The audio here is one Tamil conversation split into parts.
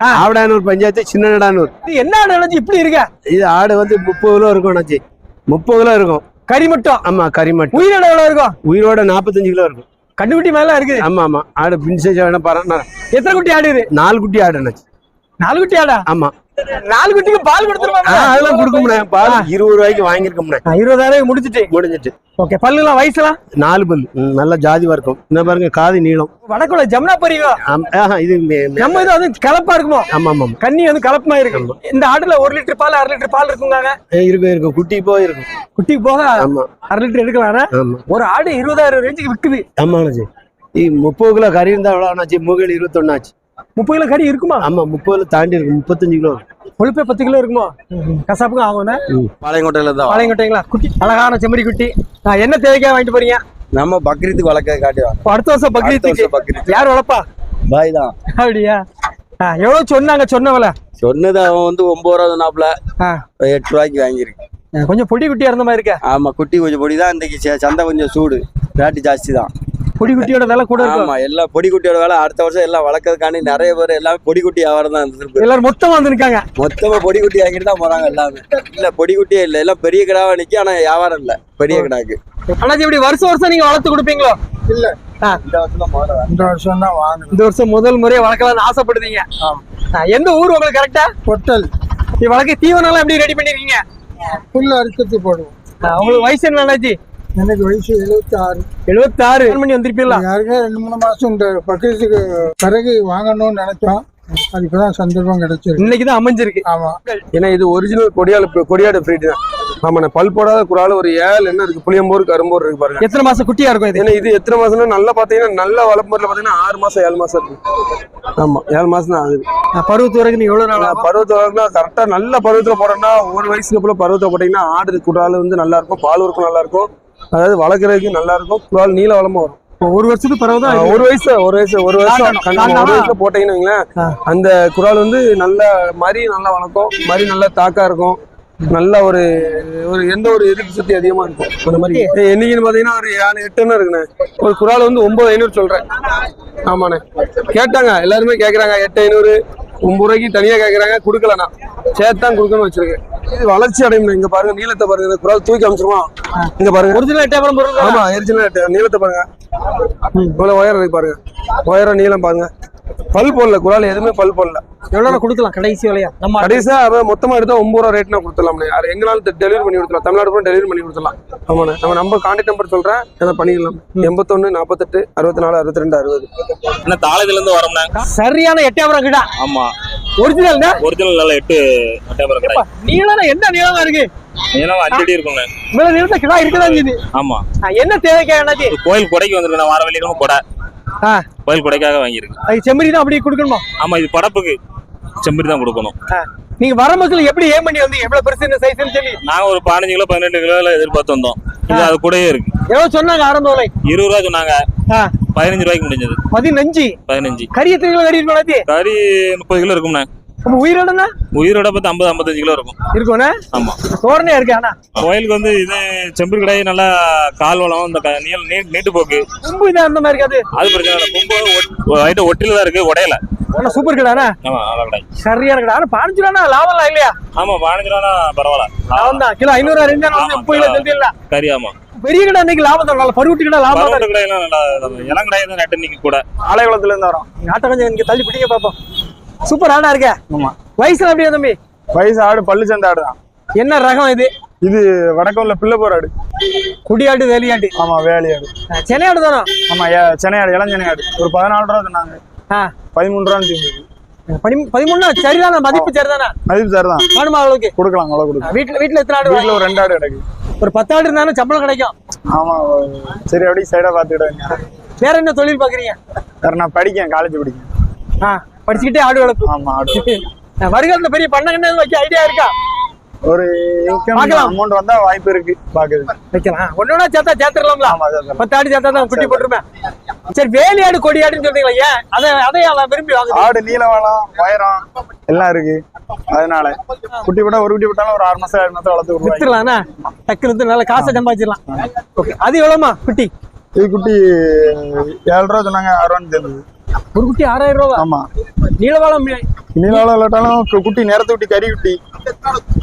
ஆவடானூர் பஞ்சாயத்து சின்னடானூர் இது என்ன நினைச்சு இப்படி இருக்க? இது ஆடு வந்து முப்பது கிலோ இருக்கும் அண்ணாச்சி. முப்பது கிலோ இருக்கும். கறி மட்டும் ஆமா கறிமட்டு உயிரோட எவ்வளவு இருக்கும்? உயிரோட நாற்பத்தஞ்சு கிலோ இருக்கும். கண்டுக்குட்டி மேல இருக்குது. ஆமா ஆமா. ஆடு பின்சேஜ் வேணா பாரு எத்தனை குட்டி ஆடு இது? நாலு குட்டி ஆடு அண்ணாச்சி. நாலு குட்டி ஆடா? ஆமா. நாலு குட்டிக்கு பால் ஆ, கொடுத்துருமா அதெல்லாம் கொடுக்க முடியாது. பால் இருபது ரூபாய்க்கு வாங்கியிருக்க முடியாது. இருபதாயிரம் முடிச்சிட்டு முடிஞ்சிட்டு. ஓகே பல்லுலாம் வயசுலாம்? நாலு பல். ம், நல்ல ஜாதிவா இருக்கும். இந்த பாருங்க காது நீளம். வடக்குள்ள ஜமுனா ஆஹா, இது நம்ம இது வந்து கலப்பா இருக்குமோ? ஆமா ஆமா கண்ணி வந்து கலப்பமா இருக்கு. இந்த ஆடுல ஒரு லிட்டர் பால் அரை லிட்டர் பால் இருக்குங்க இருக்கும் இருக்கும். குட்டி போய் இருக்கும். குட்டிக்கு போக ஆமா. அரை லிட்டர் எடுக்கலாம் ஒரு ஆடு இருபதாயிரம் ரேஞ்சுக்கு விக்குது. ஆமா அண்ணாச்சி இது முப்பது கிலோ கறி இருந்தா எவ்வளோ அண்ணாச்சி முகல் இருபத்தொன்னாச்சு. முப்பது கிலோ கறி இருக்குமா? ஆமா முப்பது கிலோ தாண்டி இருக்கும் முப்பத்தஞ்சு கிலோ. கொழுப்பே பத்து கிலோ இருக்குமோ? கசாப்புக்கும் ஆகும்னா? பாளையங்கோட்டையில தான். பாளையங்கோட்டைங்களா? குட்டி அழகான செம்மறி குட்டி. நான் என்ன தேவைக்காக வாங்கிட்டு போறீங்க? நம்ம பக்ரீத்துக்கு வளர்க்க காட்டுவாங்க அடுத்த வருஷம் பக்ரீத்துக்கு. வருஷம் பக்ரீத். யார் வளர்ப்பா? பாய் தான். அப்படியா? எவ்வளவு சொன்னாங்க சொன்னவள சொன்னது அவன் வந்து ஒன்பது ரூபா நாப்புல எட்டு ரூபாய்க்கு வாங்கியிருக்கு. கொஞ்சம் பொடி குட்டியா இருந்த மாதிரி இருக்க. ஆமா குட்டி கொஞ்சம் பொடி தான். ச- சந்தை கொஞ்சம் சூடு. ரேட்டு ஜாஸ்தி தான். பொடி குட்டியோட விலை கூட இருக்கும் ஆமா எல்லாம் பொடி குட்டியோட வேலை அடுத்த வருஷம் எல்லாம் வளர்க்கறதுக்காண்டி நிறைய பேர் எல்லாமே பொடி குட்டி வியாபாரம் தான் இருந்திருக்கு எல்லாரும் மொத்தமா வந்திருக்காங்க. மொத்தமா பொடி குட்டி வாங்கிட்டு தான் போறாங்க எல்லாமே. இல்ல பொடி குட்டியே இல்ல எல்லாம் பெரிய கிடாவா நிக்கும் ஆனா வியாபாரம் இல்ல. பெரிய கிடாக்கு. அண்ணாச்சி இப்படி வருஷம் வருஷம் நீங்க வளர்த்து கொடுப்பீங்களோ? இல்ல இந்த வருஷம் தான் முதல்ல இந்த வருஷம் முதல் முறையா வளர்க்கலாம்னு ஆசைப்படுறீங்க எந்த ஊர் உங்களுக்கு கரெக்டா பொட்டல். நீ வளர்க்க தீவனம் எல்லாம் எப்படி ரெடி பண்ணிருக்கீங்க? புல் அறுக்கத்து போடுவோம். உங்களுக்கு வயசு என்ன அண்ணாச்சி? எனக்கு வயசு எழுபத்தி ஆறு எழுபத்தாறு மணி வந்திருப்பீங்களா? யாருக்கே ரெண்டு மூணு மாசம் இந்த பக்கத்துக்கு பிறகு வாங்கணும்னு நினைச்சோம். அது இப்பதான் சந்தர்ப்பம் கிடைச்சிருக்கு. இன்னைக்குதான் அமைஞ்சிருக்கு. ஆமா. ஏன்னா இது ஒரிஜினல் கொடியாடு கொடியாடு ஃப்ரீட் தான். ஆமாண்ணே பல் போடாத குறால ஒரு ஏழு என்ன இருக்கு. புளியம்போர் கரும்போர் இருக்கு பாருங்க. எத்தனை மாசம் குட்டியா இருக்கும் இது? ஏன்னா இது எத்தனை மாசம்னா நல்லா பாத்தீங்கன்னா நல்ல வளர்ப்புல பாத்தீங்கன்னா ஆறு மாசம் ஏழு மாசம் இருக்கு. ஆமா ஏழு மாசம் தான் ஆகுது. பருவத்து வரைக்கும் நீ எவ்வளவு நாள் ஆகும்? பருவத்துல கரெக்டா நல்ல பருவத்துல போடணும்னா ஒரு வயசுக்கு போல பருவத்துல போட்டீங்கன்னா ஆடு குடால் வந்து நல்லா இருக்கும் பால் இருக்கும் நல்லா இருக்கும். அதாவது வளர்க்குறதுக்கு நல்லா இருக்கும் குடால் நீல வளமா வரும் ஒரு வருஷத்துக்கு ஆஹ் ஒரு வயசு ஒரு வயசு ஒரு வருஷம். ஒரு. வயசுல போட்டீங்கன்னு வைங்களேன். அந்த குறால் வந்து நல்ல மரி நல்லா வளர்க்கும். மரி நல்லா தாக்கா இருக்கும். நல்ல ஒரு ஒரு எந்த ஒரு எதிர்ப்பு சக்தி அதிகமா இருக்கும். அந்த மாதிரி. என்னைக்குன்னு பாத்தீங்கன்னா ஒரு ஏழு எட்டு என்ன இருக்குண்ணே. ஒரு குறால் வந்து ஒன்பது ஐநூறு சொல்றேன். ஆமாண்ணே. கேட்டாங்க எல்லாருமே கேக்குறாங்க எட்டு ஐநூறு. ஒன்பது ரூபாய்க்கு தனியா கேக்குறாங்க கொடுக்கலண்ணா. சேர்த்தான் கொடுக்கணும்னு வச்சிருக்கேன். இது வளர்ச்சி அடையும் இங்க பாருங்க நீளத்தை பாருங்க. இந்த குறால் தூக்கி அமைச்சிருமா இங்க பாருங்க. ஒரிஜினல் எட்டாயிரம் பொருள் ஆமா எரிஜினல் நீளத்தை பாருங்க. இவ்வளவு உயரம் இருக்கு பாருங்க. உயரம் நீளம் பாருங்க. பல் போடல குரால் எதுவுமே பல் போடல. எவ்வளவு கொடுக்கலாம் கடைசி விலையா? நம்ம கடைசியா அவன் மொத்தமா எடுத்தா ஒன்பது ரூபா ரேட்னா கொடுத்துடலாம்ண்ணே யார் எங்கனாலும் டெலிவரி பண்ணி கொடுத்துலாம் தமிழ்நாடு கூட டெலிவரி பண்ணி கொடுத்துலாம் ஆமாண்ணே. நம்ம நம்பர் கான்டாக்ட் நம்பர் சொல்றேன். அதை பண்ணிக்கலாம் எண்பத்தொன்னு நாற்பத்தெட்டு அறுபத்தி நாலு அறுபத்தி ரெண்டு அறுபது. என்ன தாளத்துல இருந்து வரோம்னா சரியான எட்டாயிரம் கிடா. ஆமா. ஒரிஜினல் ஒரிஜினல் நல்ல எட்டு எட்டாயிரம் கடை. நீளம் என்ன நீளமா இருக்கு? ஏன்னா அஞ்சு அடி இருக்குங்க மேல நீளத்தை கிடா இருக்குதான் இது ஆமா. என்ன தேவைக்கா இது கோயில் கொடைக்கு வந்திருக்கு நான் வார வெள்ளிக்கிழமை கொடை. கோயில் கொடைக்காக வாங்கியிருக்கு அது செம்மறி தான் அப்படி கொடுக்கணுமா? ஆமா இது படப்புக்கு செம்பரி தான் கொடுக்கணும். நீங்க வர மக்கள் எப்படி ஏன் பண்ணி வந்து எவ்வளவு பெருசு இந்த சைஸ்னு சொல்லி? நாங்க ஒரு பதினஞ்சு கிலோ பதினெட்டு கிலோ எதிர்பார்த்து வந்தோம். இது அது கூடயே இருக்கு. எவ்வளவு சொன்னாங்க ஆரம்ப விலை? இருபது ரூபா சொன்னாங்க. பதினஞ்சு ரூபாய்க்கு முடிஞ்சது. பதினஞ்சு? பதினஞ்சு. கறி எத்தனை கிலோ கறி இருக்கும் கறி முப்பது கிலோ இருக்கும்ண்ணே. நம்ம உயிரோடனா உயிரோட பார்த்து ஐம்பது ஐம்பத்தஞ்சு கிலோ இருக்கும். இருக்கும்ண்ணே ஆமா. தோரணையா இருக்கு ஆனா. கோயிலுக்கு வந்து இது செம்பரி கடை நல்லா கால் வளம் இந்த நீள நீ- நீட்டு போக்கு கும்பு இதான் அந்த மாதிரி இருக்காது. அது பிரச்சனை இல்லை. கும்பு ஒட்டில தான் இருக்கு உடையல. ஆனா சூப்பர் கிடாண்ணா ஆமா நல்ல கடை சரியான கடை ஆனா பதினஞ்சு ரூபா லாபம் இல்லையா? ஆமா ரூபா பரவாயில்ல. லாபம் தான் கிலோ ஐநூறு ரெண்டு முப்பது கிலோ தெரிஞ்சல கறி ஆமா. பெரிய கடை அன்னைக்கு லாபம் தான் நல்ல பருவட்டு கடை லாபம் தான் பரவாயில்ல கடையெல்லாம் நல்லா இளங்கடை தான் நட்டு நிக்க கூட. ஆலைக்குளத்துல இருந்து வரோம். ஆட்டை கொஞ்சம் இங்க தள்ளி பிடிங்க பாப்போம். சூப்பர் ஆடா இருக்க. ஆமா. வயசுல அப்படியே தம்பி? வயசு ஆடு பல்லு சந்தை ஆடு தான் என்ன ரகம் இது? இது வடக்கம்ல பிள்ளை போற ஆடு. குடியாட்டு வேலியாட்டு. ஆமா வேலையாடு சென்னை ஆடு தானோ? ஆமா சென்னை ஆடு இளஞ்சென்னை ஆடு. ஒரு பதினாலு ரூபா சொன்னாங்க பதிமூணு ரூபான்னு தீர்ந்து பதி பதிமூணு சரிதானே? மதிப்பு சரிதானே? மதிப்பு சார் தான் வேணுமா அளவுக்கு கொடுக்கலாம் அவ்வளோ கொடுக்கலாம். வீட்டுல வீட்டுல எத்தனை ஆடு வீட்டுல ஒரு ரெண்டு ஆடு கிடக்கு. ஒரு பத்து ஆடு இருந்தாலும் சம்பளம் கிடைக்கும். ஆமா சரி அப்படியே சைடா பாத்துக்கிடுங்க வேற என்ன தொழில் பாக்குறீங்க வேற நான் படிக்கேன் காலேஜ் படிக்கேன். ஆ. படிச்சுக்கிட்டே ஆடு வளர்ப்பு. ஆமா ஆடு வருகாலத்துல பெரிய பண்ணங்கன்னு வைக்க ஐடியா இருக்கா? ஒரு இன்கம். அமௌண்ட் வந்தா வாய்ப்பு இருக்கு பாக்குறது வைக்கலாம். ஒன்னொன்னா சேர்த்தா சேர்த்துடலாம்ல? பத்து ஆடு சேர்த்தா தான் குட்டி போட்டுருப்பேன். சரி வேலி ஆடு கொடி ஆடுன்னு சொல்றீங்களா? ஏன்? அதை அதை விரும்பி வாங்குது? ஆடு நீளவளம் உயரம் எல்லாம் இருக்கு. அதனால குட்டி போட்டா ஒரு குட்டி போட்டாலும் ஒரு ஆறு மாசம் ஏழு மாசம் வளர்த்து விடுவாங்க. வித்துடலாம்னா டக்குனு வித்து நல்லா காசை சம்பாதிச்சிடலாம். ஓகே. அது எவ்வளோமா குட்டி? இது குட்டி ஏழு ரூபா சொன்னாங்க ஆறு ரூபான்னு தெரிஞ்சது. ஒரு குட்டி ஆறாயிரம் ரூபா ஆமா. நீலவாளம் நீலால இல்லாட்டாலும் குட்டி நேரத்து குட்டி கறி குட்டி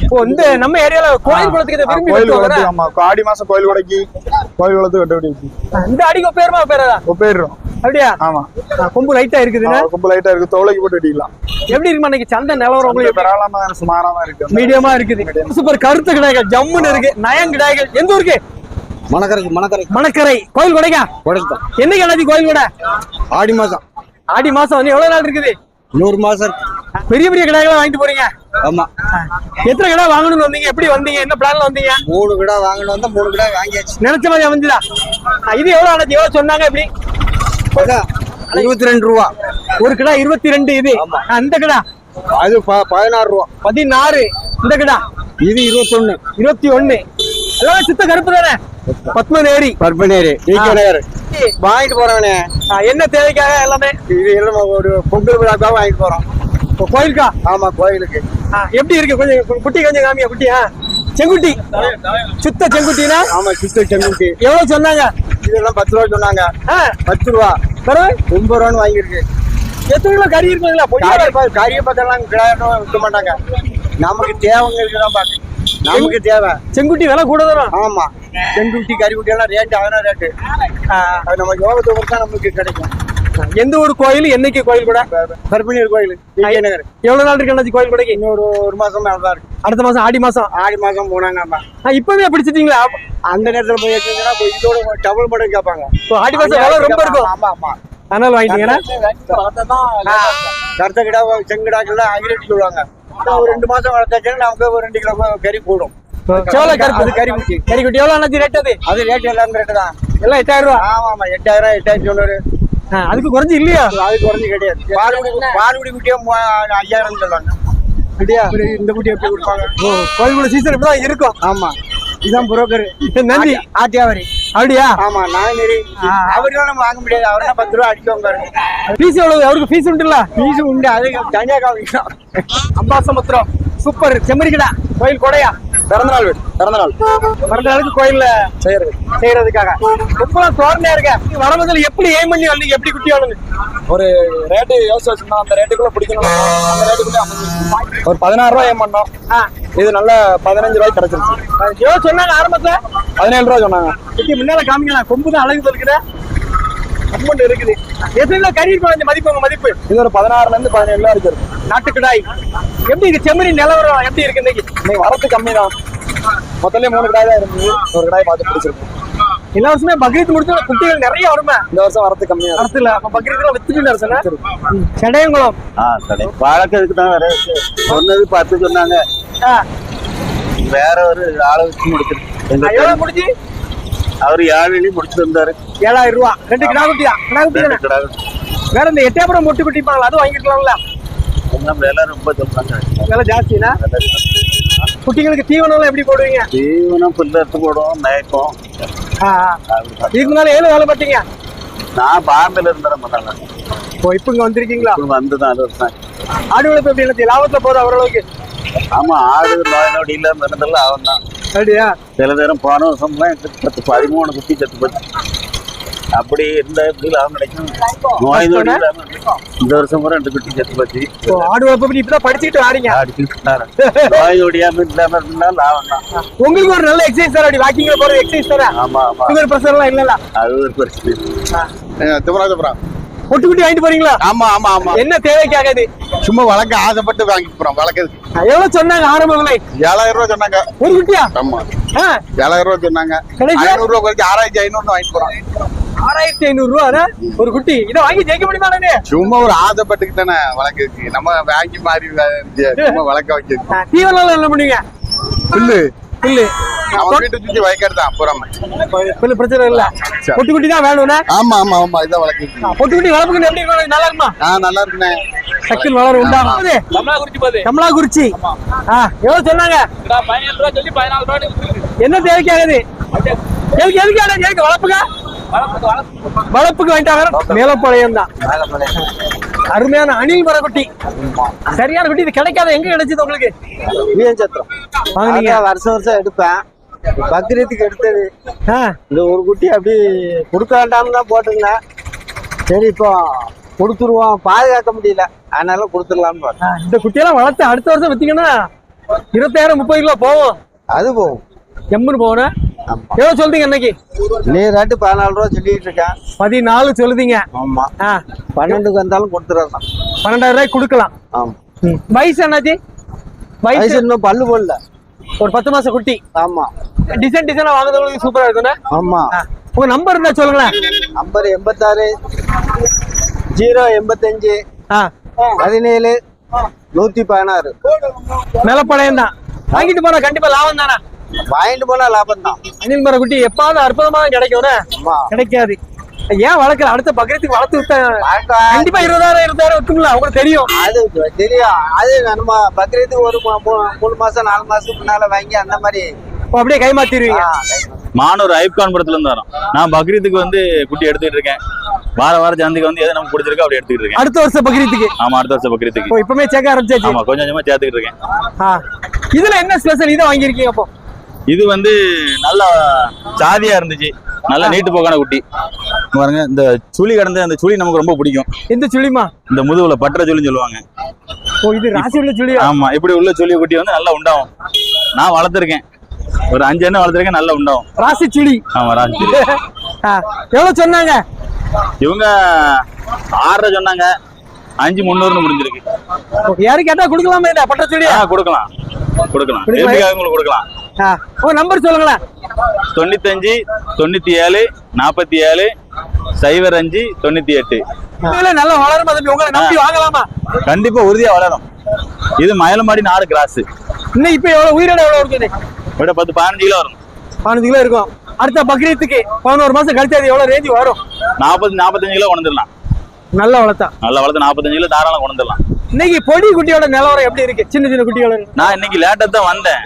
இப்போ இந்த நம்ம ஏரியால கோயில் குளத்துக்கு விரும்பி கோயில் ஆமா. ஆடி மாசம் கோயில் குடைக்கு கோயில் குளத்து வெட்ட குட்டி இந்த அடிக்கு பேருமா பேரதா ஒப்பேடுறோம் அப்படியா? ஆமா. கொம்பு லைட்டா இருக்குதுன்னா கும்பல் லைட்டா இருக்கு தோலைக்கு போட்டு வெட்டிக்கலாம் எப்படி இருக்குமா இன்னைக்கு? சந்தை நிலவரம் உங்களுக்கு பரவாயில்லாம தான் சுமாரா தான் இருக்கு. மீடியமா இருக்குது. சூப்பர். கருத்து கிடாய்கள் ஜம்முன்னு இருக்கு. நயம் கிடாய்கள் எந்த ஊருக்கு? மணக்கரைக்கு மணக்கரை. மணக்கரை. கோயில் கொடைக்கா? குடைக்கு என்னைக்கு அண்ணாச்சி கோயில் கொடை? ஆடி மாசம். ஆடி மாசம் வந்து எவ்வளவு நாள் இருக்குது? நூறு மாசம். பெரிய பெரிய கிடாய்களை வாங்கிட்டு போறீங்க? ஆமா. எத்தனை கடை வாங்கணும்னு வந்தீங்க? எப்படி வந்தீங்க? என்ன பிளான்ல வந்தீங்க? மூணு கிடா வாங்கணும் வந்தா மூணு கிடா வாங்கியாச்சு. நினைச்ச மாதிரி அமைஞ்சுதா? இது எவ்வளவு அண்ணாச்சி எவ்வளவு சொன்னாங்க எப்படி? இருபத்தி ரெண்டு ரூபா. ஒரு கிடா இருபத்தி ரெண்டு இது ஆ, இந்த கிடா? அது பதினாறு ரூபா. பதினாறு. இந்த கிடா? இது இருபத்தொன்னு. இருபத்தி ஒண்ணு எல்லாமே சுத்த கருப்பு தானே? பத்மநேரி. நகர் வாங்கிட்டு போறவனே. என்ன தேவைக்காக எல்லாமே? இது எல்லாம் ஒரு பொங்கல் விழாக்காக வாங்கிட்டு போறோம். இப்போ கோயிலுக்கா? ஆமா கோயிலுக்கு. எப்படி இருக்கு? கொஞ்சம் குட்டி கொஞ்சம் காமியா குட்டியா? செங்குட்டி. சுத்த செங்குட்டினா? ஆமா சிஸ்டர் செங்குட்டி. எவ்வளவு சொன்னாங்க? இதெல்லாம் பத்து ரூபா சொன்னாங்க. பத்து ரூபா. பிறகு? ஒன்பது ரூபான்னு வாங்கியிருக்கு. எத்தனை கிலோ கறி இருக்குங்களா? பொய்யா கறிய கிடாயிரம் விற்க மாட்டாங்க. நமக்கு தேவைங்களுக்கு தான் பாக்கு நமக்கு தேவை. செங்குட்டி விலை கூட தரும். ஆமா. செங்குட்டி கறிக்குட்டி எல்லாம் ரேட்டு அதெல்லாம் ரேட்டு அது நம்ம யோகத்தை பொறுத்தா நமக்கு கிடைக்கும். எந்த ஒரு கோயில் என்னைக்கு கோயில் கூட? கர்ப்பிணியர் கோயில் விஜயநகர். எவ்வளவு நாள் இருக்கு கோயில் கொடைக்கு? இன்னொரு ஒரு மாசம் மேல தான் இருக்கு. அடுத்த மாசம் ஆடி மாசம்? ஆடி மாசம் போனாங்க இப்பவே பிடிச்சிட்டீங்களா? அந்த நேரத்துல போய் எடுத்தீங்கன்னா போய் இதோட டபுள் மடங்கு கேட்பாங்க. ஆடி மாசம் விலை ரொம்ப இருக்கும். ஆமா ஆமா. அதனால வாங்கிட்டீங்கன்னா? கருத்த கிடா செங்கிடாக்கெல்லாம் ஆயிரத்தி சொல்லுவாங்க. ஒரு ரெண்டு மாசம் வளர்த்தாச்சுன்னா நமக்கு ஒரு ரெண்டு கிலோ கறி கூடும் சோள கருப்பு அது கறி குட்டி. கறி குட்டி எவ்வளவு அண்ணாச்சி ரேட் அது? அது ரேட் எல்லாம் ரேட்டு தான். எல்லாம் எட்டாயிரம் ரூபா? ஆமா ஆமா எட்டாயிரம் எட்டாயிரத்தி தொண்ணூறு அதுக்கு குறைஞ்சு இல்லையா? அது குறைஞ்சு கிடையாது. பாலுகுடி பாலுகுடி குட்டியே ஐயாயிரம் சொல்லுவாங்க. அப்படியா? இந்த குட்டி எப்படி கொடுப்பாங்க? கோயில் சீசன் இப்படிதான் இருக்கும். ஆமா. இதான் புரோக்கர் நன்றி ஆத்தியாவரி. அப்படியா? ஆமா நான் அவர்லாம் நம்ம வாங்க முடியாது. அவர்னா பத்து ரூபா அடிக்கவங்க ஃபீஸ் எவ்வளவு? அவருக்கு ஃபீஸ் உண்டுல்ல? ஃபீஸ் உண்டு. அது தனியா காமிக்கணும். அம்பாசமுத்திரம் சூப்பர் செம்மறிக்கடா. கோயில் கொடையா? பிறந்த நாள் வீடு. பிறந்த நாள் பிறந்த நாளுக்கு கோயில்ல செய்யறது. செய்யறதுக்காக. ரொம்ப தோரணையா இருக்க? வரும்போதுல எப்படி ஏம் பண்ணி வந்தீங்க? எப்படி குட்டி வாங்க ஒரு ரேட்டு யோசிச்சு வச்சிருந்தோம் அந்த ரேட்டுக்குள்ள பிடிக்கணும் அந்த ரேட்டுக்குள்ள. ஒரு பதினாறு ரூபாய் ஏன் பண்ணோம். இது நல்ல பதினஞ்சு ரூபாய்க்கு கிடைச்சிருச்சு. எவ்வளவு சொன்னாங்க ஆரம்பத்துல. பதினேழு ரூபா சொன்னாங்க. குட்டி முன்னால காமிக்கலாம் கொம்பு தான் அழகு இருக்கிற அம்மன் இருக்குது. எத்தனை கிலோ கறி இருக்கும் இந்த மதிப்பு உங்க மதிப்பு? இது ஒரு பதினாறுல இருந்து பதினேழு ரூபா இருக்கு. நாட்டுக்கடாய். எப்படி இருக்கு செம்மறி நிலவரம்? எப்படி இருக்கு இன்னைக்கு? இன்னைக்கு வரத்து கம்மி தான் மொத்தமே மூணு கடாய் தான் இருந்தது ஒரு கடாய் பார்த்து பிடிச்சிருக்கு எல்லா வருஷமே பக்ரீத் முடிச்ச குட்டிகள் நிறைய வருமே. இந்த வருஷம் வரத்து கம்மியா இருக்கு. அரசுல அப்ப பக்ரீத்லாம் வித்துட்டு அரசன செடையங்குளம். ஆ கடை வழக்கத்துக்கு தான் வேற சொன்னது பத்து சொன்னாங்க. வேற ஒரு ஆளை வச்சு முடிச்சிருக்கு முடிஞ்சு? அவர் ஏழு முடிச்சுட்டு வந்தாரு. ஏழாயிரம் ரூபா. ரெண்டு கிடா குட்டியா? கிடா குட்டி வேற இந்த எட்டயபுரம் மொட்டு குட்டிப்பாங்களா அதுவும் வாங்கிக்கலாம்ல விலை ரொம்ப சொன்னாங்க விலை ஜாஸ்தினா? குட்டிகளுக்கு தீவனம் எப்படி போடுவீங்க? தீவனம் புல்லு எடுத்து போடுவோம் மேய்ப்போம். இதுக்கு முன்னால ஏழு வேலை பார்த்தீங்க? நான் பாம்பேல இருந்தேன் முதல்ல ஓ இப்போ இங்க வந்திருக்கீங்களா? வந்து தான் வருஷம் ஆடு வளர்ப்பு எப்படி இருந்துச்சு? லாபத்துல போதும் ஓரளவுக்கு? ஆமா ஆடு நோய் நொடி இல்லாம இருந்ததெல்லாம் அவன் தான். அப்படியா? சில நேரம் போன வருஷம்லாம் பதிமூணு குட்டி செத்து போச்சு. அப்படி இருந்தா எப்படி லாபம் கிடைக்கும்? நோய் நொடி. இந்த வருஷம் பூரா ரெண்டு குட்டி செத்து போச்சு. ஆடு வளர்ப்பு பத்தி இப்பதான் படிச்சுட்டு ஆறீங்க அடிச்சுட்டு நோய் நொடியாம இல்லாம இருந்தா லாபம் தான். உங்களுக்கு ஒரு நல்ல எக்ஸசைஸ் சார் அப்படி வாக்கிங்ல போறது எக்ஸசைஸ் தானே? ஆமா ஆமா. சுகர் பிரஷர் எல்லாம் இல்லல அது ஒரு பிரச்சனை. துப்புரா துப்புரா பொட்டு குட்டி வாங்கிட்டு போறீங்களா? ஆமா ஆமா ஆமா. என்ன தேவைக்காக இது? சும்மா வழக்க ஆசைப்பட்டு வாங்கிட்டு போறோம் வழக்கு எவ்வளவு சொன்னாங்க ஆரம்ப விலை? ஏழாயிரம் ரூபா சொன்னாங்க. ஒரு குட்டியா? ஆமா. ஏழாயிரம் ரூபா சொன்னாங்க? ஐநூறு ரூபா குறைச்சு ஆறாயிரத்தி ஐநூறு வாங்கிட்டு போறோம். ஆறாயிரத்தி ஐநூறு ரூபா ஒரு குட்டி. இதை வாங்கி ஜெயிக்க முடியுமா சும்மா ஒரு ஆசைப்பட்டுக்கு தானே வழக்குக்கு. நம்ம வாங்கி மாறி சும்மா வழக்க வைக்கிறது. தீவனம் என்ன பண்ணுவீங்க? புல்லு. புல்லு. பிரச்சனை இல்ல. பொட்டு குட்டி தான் வேணும்னா ஆமா ஆமா ஆமா. இதான் வழக்கு பொட்டு குட்டி வளர்ப்புக்கு எப்படி நல்லா இருக்குமா? ஆ நல்லா இருக்குண்ணே. சக்கில் வளர உண்டாகும் கமலாகுறிச்சி ஆ எவ்வளவு சொன்னாங்க? என்ன தேவைக்காகுது எதுக்கு எதுக்கு ஆனா வளர்ப்புக்கு வாங்கிட்டாங்க மேலப்பாளையம். தான் அருமையான அணில் மர குட்டி சரியான குட்டி இது கிடைக்காத எங்க கிடைச்சது உங்களுக்கு? சத்திரம் வாங்குனீங்க. வருஷம் வருஷம் எடுப்பேன். பக்ரீத்துக்கு எடுத்தது. இந்த ஒரு குட்டி அப்படி கொடுக்க வேண்டாம்னு தான் போட்டிருந்தேன். சரி இப்போ கொடுத்துருவோம். பாதுகாக்க முடியல. அதனால கொடுத்துடலாம்னு இந்த குட்டியெல்லாம் வளர்த்து அடுத்த வருஷம் வித்தீங்கன்னா இருபத்தாயிரம் முப்பது கிலோ போகும். அது போகும். எம்முன்னு போகணும். எவ்வளவு சொல்றீங்க இன்னைக்கு நீ ரேட்டு பதினாலு ரூபா சொல்லிட்டு இருக்கேன். பதினாலு சொல்லுதீங்க. ஆமா. பன்னெண்டுக்கு வந்தாலும் கொடுத்துடலாம் பன்னெண்டாயிரம் ரூபாய்க்கு கொடுக்கலாம். ஆமா. வயசு என்னாச்சு? வயசு? இன்னும் பல்லு போடல. ஒரு பத்து மாசம் குட்டி. ஆமா. டிசைன் டிசைனா வாங்குறவங்களுக்கு சூப்பரா இருக்குண்ணே ஆமா. உங்க நம்பர் இருந்தா சொல்லுங்களேன். நம்பர் எண்பத்தாறு ஜீரோ எண்பத்தஞ்சு ஆ. பதினேழு நூத்தி பதினாறு. நிலப்படையம் தான். வாங்கிட்டு போனா கண்டிப்பா லாபம் தானே? வாங்கிட்டு போனா லாபம் தான் அணில் மர குட்டி எப்பாவது அற்புதமா கிடைக்கும்னே? ஆமா. கிடைக்காது. ஏன் வளர்க்கல? அடுத்த பக்கத்துக்கு வளர்த்து விட்டா கண்டிப்பா இருபதாயிரம் இருபதாயிரம் விற்கும்ல உங்களுக்கு தெரியும். அது தெரியும். அது நம்ம பக்ரீத்துக்கு ஒரு மூணு மாசம் நாலு மாசத்துக்கு முன்னால வாங்கி அந்த மாதிரி. அப்ப அப்படியே கைமாத்திடுவீங்க. மானூர் ஐப்கான்புரத்துல இருந்து வரோம். நான் பக்ரீத்துக்கு வந்து குட்டி எடுத்துட்டு இருக்கேன். வார வார சந்தைக்கு வந்து எது நமக்கு பிடிச்சிருக்கோ அப்படி எடுத்துக்கிட்டு இருக்கேன். அடுத்த வருஷம் பக்ரீத்துக்கு. ஆமா அடுத்த வருஷம் பக்ரீத்துக்கு. இப்போ இப்பவுமே சேர்க்க ஆரம்பிச்சாச்சு. ஆமா கொஞ்சம் கொஞ்சமா சேர்த்துக்கிட்டு இருக்கேன். இதுல என்ன ஸ்பெஷல் இதை வாங்கியிருக்கீங்க அப்போ? இது வந்து நல்ல சாதியா இருந்துச்சு. நல்ல நீட்டு போக்கான குட்டி. பாருங்க இந்த சுழி கடந்து அந்த சுழி நமக்கு ரொம்ப பிடிக்கும். எந்த சுழிமா இந்த முதுகுல பற்ற சுழின்னு சொல்லுவாங்க. ஓ இது ராசி உள்ள சுழி ஆமா இப்படி உள்ள சுழி குட்டி வந்து நல்லா உண்டாகும். நான் வளர்த்துருக்கேன். ஒரு அஞ்சு எண்ணம் வளர்த்துருக்கேன் நல்லா உண்டாகும். ராசி சுழி. ஆமா ராஜி ஆ. எவ்வளவு சொன்னாங்க? இவங்க ஆறரை சொன்னாங்க. அஞ்சு முந்நூறுன்னு முடிஞ்சிருக்கு. யாரும் கேட்டா கொடுக்கலாமே பட்ட சுழி கொடுக்கலாம். கொடுக்கலாம். உங்களுக்கு கொடுக்கலாம். உங்க நம்பர் சொல்லுங்களேன். தொண்ணூத்தஞ்சு தொண்ணூத்தி ஏழு நாற்பத்தி ஏழு சைபர் அஞ்சு தொண்ணூத்தி எட்டு நல்லா வளரும் உங்களை நம்பி வாங்கலாமா? கண்டிப்பா உறுதியா வளரும் இது மயிலமாடி நாடு கிராஸ். இன்னும் இப்ப எவ்வளவு? உயிரிட எவ்வளவு இருக்குது? விட பத்து பதினஞ்சு கிலோ வரும். பதினஞ்சு கிலோ இருக்கும். அடுத்த பக்ரீத்துக்கு பதினோரு மாசம் கழிச்சு அது எவ்வளவு ரேஞ்சு வரும்? நாற்பது நாற்பத்தஞ்சு கிலோ கொண்டுடலாம் நல்லா வளர்த்தா. நல்லா வளர்த்து நாற்பத்தஞ்சு கிலோ தாராளம் கொண்டுடலாம் இன்னைக்கு பொடி குட்டியோட நிலவரம் எப்படி இருக்கு? சின்ன சின்ன குட்டியோட நான் இன்னைக்கு லேட்டா தான் வந்தேன்.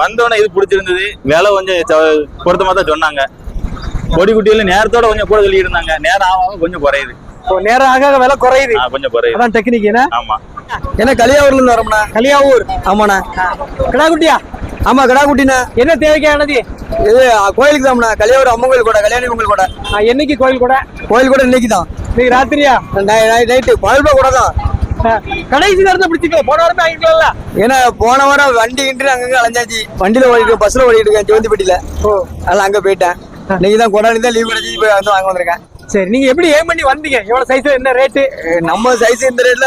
வந்தோடனே இது பிடிச்சிருந்தது. விலை கொஞ்சம் பொருத்தமா தான் சொன்னாங்க. கொடி குட்டியில நேரத்தோட கொஞ்சம் கூட சொல்லிட்டு இருந்தாங்க. நேரம் ஆக ஆக கொஞ்சம் குறையுது. நேரம் ஆக ஆக விலை குறையுது. கொஞ்சம் குறையுது. அதான் டெக்னிக் என்ன? ஆமா. என்ன கலியாவூர்ல இருந்து வரோம்ண்ணா? கலியாவூர். ஆமாண்ணா. கிடா குட்டியா? ஆமா கடா குட்டிண்ணா. என்ன தேவைக்கானது இது கோயிலுக்கு தான்ண்ணா கலியாவூர் அம்மன் கோயில் கூட கல்யாணி அம்மன் கூட. ஆ, என்னைக்கு கோயில் கூட? கோயில் கூட இன்னைக்கு தான். இன்னைக்கு ராத்திரியா? நைட்டு. குழம்பு கூட தான். கடைசி நேரத்தை பிடிச்சிக்கலாம் போன வாரமே வாங்கிக்கலாம்ல. ஏன்னா போன வாரம் வண்டி கிண்டு அங்கங்க அலைஞ்சாச்சு. வண்டியில ஓடிட்டு பஸ்ல ஓடிட்டு இருக்கேன். ஜோந்திப்பட்டியில ஓ. அதெல்லாம் அங்க போயிட்டேன். இன்னைக்கு தான் கொடாலி தான் லீவ் கிடைச்சி போய் வந்து வாங்க வந்திருக்கேன். சரி நீங்க எப்படி ஏம் பண்ணி வந்தீங்க? எவ்வளவு சைஸ் என்ன ரேட்டு நம்ம சைஸ் இந்த ரேட்ல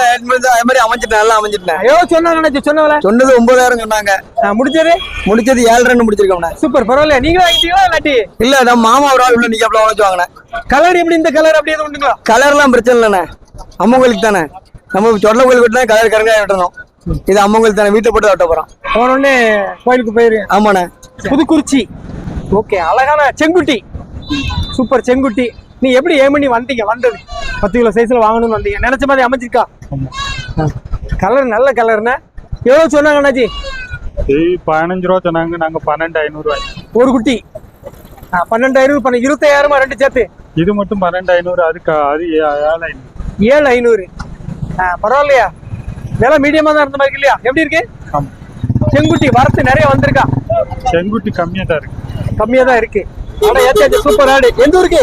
அது மாதிரி அமைஞ்சிட்டேன் நல்லா அமைஞ்சிட்டேன் எவ்வளவு சொன்னாங்க சொன்னவங்கள சொன்னது ஒன்பதாயிரம் சொன்னாங்க. முடிச்சது முடிச்சது ஏழு முடிச்சிருக்கோம்ண்ணே சூப்பர் பரவாயில்ல நீங்க வாங்கிட்டீங்களா இல்லாட்டி? இல்ல நம்ம மாமா ஒரு ஆள் உள்ள நிக்காப்ல உழைச்சு வாங்கினேன். கலர் எப்படி இந்த கலர் அப்படி எதுவும் உண்டுங்களா? கலர்லாம் பிரச்சனை இல்லைண்ணே அம்மன் கோயிலுக்கு தானே. நம்ம சொன்ன கோயிலுக்கு விட்டு தான் கலர் கரங்காய் விட்டணும். இது அம்மன் கோயில் தானே. வீட்டை போட்டு வெட்ட போறோம். போன உடனே கோயிலுக்கு போயிரு ஆமாண்ணே. புதுக்குறிச்சி. ஓகே அழகான செங்குட்டி. சூப்பர் செங்குட்டி. நீ எப்படி ஏம் பண்ணி வந்தீங்க வந்தது. பத்து கிலோ சைஸ்ல வாங்கணும்னு வந்தீங்க. நினைச்ச மாதிரி அமைஞ்சிருக்கா? கலர் நல்ல கலர்னா எவ்வளவு சொன்னாங்க அண்ணாச்சி? பதினஞ்சு ரூபா சொன்னாங்க. நாங்க பன்னெண்டு ஐநூறு ஒரு குட்டி. ஆ, பன்னெண்டாயிரம் பண்ண இருபத்தாயிரமா ரெண்டு சேர்த்து? இது மட்டும் பன்னெண்டு ஐநூறு அதுக்கு அது ஏழு ஐநூறு. ஏழு ஐநூறு. பரவாயில்லையா? விலை மீடியமா தான் இருந்த மாதிரி இல்லையா? எப்படி இருக்கு. செங்குட்டி வரத்து நிறைய வந்திருக்கா? செங்குட்டி கம்மியா தான் இருக்கு. கம்மியா தான் இருக்கு. சூப்பர் ஆடு. எந்த ஊருக்கு?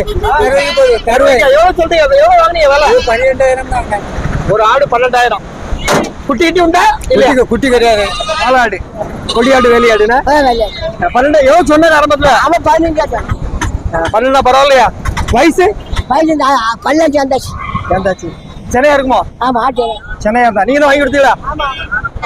கருவேக்கா, எவ்வளவு சொல்றீங்க? அது எவ்வளவு வாங்குனீங்க விலை? பன்னிரெண்டாயிரம் தான் ஒரு ஆடு பன்னெண்டாயிரம். குட்டி கிட்டி உண்டா? இல்ல குட்டி கிடையாது. ஆளாடு கொடியாடு வேலையாடுனா பன்னெண்டு எவ்வளவு சொன்னாங்க ஆரம்பத்துல? அவன் பதினஞ்சு பன்னெண்டா பரவாயில்லையா? வயசு? பதினஞ்சு பல்லாச்சு வந்தாச்சு. ஏந்தாச்சு சென்னையா இருக்குமோ? ஆமா ஆட்டு சென்னையா தான் நீங்க தான் வாங்கி கொடுத்தீங்களா?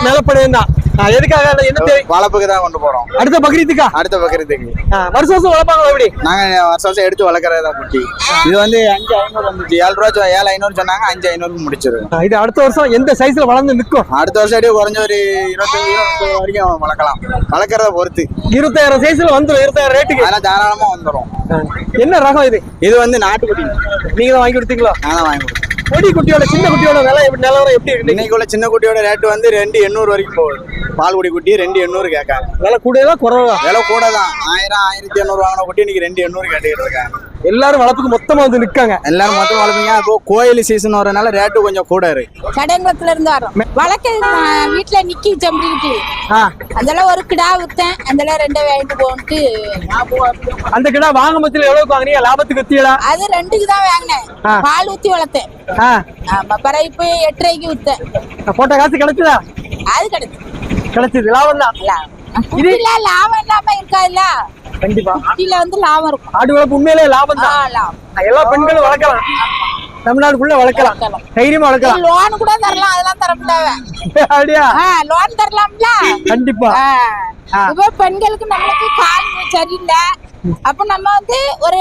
நிலப்படையும் தான் நான் எதுக்காக? என்ன வளர்ப்புக்கு தான் கொண்டு போறோம். அடுத்த பக்ரீத்துக்கா? அடுத்த பக்கத்துக்கு ஆ, வருஷம் வருஷம் வளர்ப்பாங்களா எப்படி? நாங்க வருஷம் வருஷம் எடுத்து வளர்க்கறது குட்டி. இது வந்து அஞ்சு ஐநூறு வந்துச்சு. ஏழு ரூபா ஏழு ஐநூறு சொன்னாங்க அஞ்சு ஐநூறு முடிச்சிருக்கோம் இது அடுத்த வருஷம் எந்த சைஸ்ல வளர்ந்து நிற்கும்? அடுத்த வருஷம் அப்படியே குறைஞ்ச ஒரு இருபத்தஞ்சு இருபது வரைக்கும் வளர்க்கலாம். வளர்க்கறத பொறுத்து. இருபத்தாயிரம் சைஸ்ல வந்துடும் இருபத்தாயிரம் ரேட்டுக்கு அதெல்லாம் தாராளமா வந்துடும் என்ன ரகம் இது? இது வந்து நாட்டுக்குட்டி நீங்க தான் வாங்கி கொடுத்தீங்களா? நான் வாங்கி கொடுத்தேன். கொடி குட்டியோட சின்ன குட்டியோட விலை நிலவரம் எப்படி இருக்கு? இன்னைக்கு? இன்னைக்குள்ள சின்ன குட்டியோட ரேட்டு வந்து ரெண்டு எண்ணூறு வரைக்கும் போகுது. பால்குடி குட்டி ரெண்டு எண்ணூறு கேட்காங்க. விலை கூடவா குறைவா விலை கூட தான் ஆயிரம் ஆயிரத்தி எண்ணூறு வாங்கின குட்டி இன்னைக்கு ரெண்டு எண்ணூறு கேட்டுக்கிட்டு இருக்காங்க. எல்லாரும் வளர்ப்புக்கு மொத்தமா வந்து நிக்காங்க. எல்லாரும் மொத்தம் வளர்ப்பீங்க. இப்போ கோயில் சீசன் வரனால ரேட்டு கொஞ்சம் கூட இருக்கு. சடங்குளத்துல இருந்து வரோம் வழக்கு வீட்டுல நிக்கி சம்பிக்கிட்டு ஆ, அதெல்லாம் ஒரு கிடா வித்தேன். அதெல்லாம் ரெண்டே வாங்கிட்டு போன்ட்டு அந்த கிடா வாங்க மத்தியில எவ்வளவுக்கு வாங்குனீங்க? லாபத்துக்கு வித்தீங்களா? அது ரெண்டுக்கு தான் வாங்கினேன். பால் ஊத்தி வளர்த்தேன். ஆ, ஆமா பிறகு இப்போ எட்டரைக்கு வித்தேன். போட்ட காசு கிடைச்சதா? அது கிடைச்சு கிடைச்சது லாபம் தான். குட்டில லாபம் இல்லாம இருக்காதுல்ல. கண்டிப்பா. குட்டில வந்து லாபம் இருக்கும். ஆடு வளர்ப்பு உண்மையிலே லாபம் தான். எல்லா பெண்களும் வளர்க்கலாம். தமிழ்நாடுக்குள்ள வளர்க்கலாம். வளர்க்கலாம். தைரியமா வளர்க்கலாம். லோன் கூட தரலாம். அதெல்லாம் தர முடியாது. அப்படியா? லோன் தரலாம்ல. கண்டிப்பா. இப்போ பெண்களுக்கு நம்மளுக்கு கால் சரியில்லை. அப்ப நம்ம வந்து ஒரு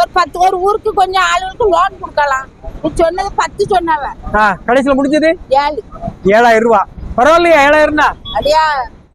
ஒரு பத்து ஒரு ஊருக்கு கொஞ்சம் ஆளுங்களுக்கு லோன் கொடுக்கலாம். நீ சொன்னது பத்து சொன்னவ. கடைசியில முடிஞ்சது? ஏழு. ஏழாயிரம் ரூபாய் பரவாயில்லையா ஏழாயிரம் தான் அப்படியா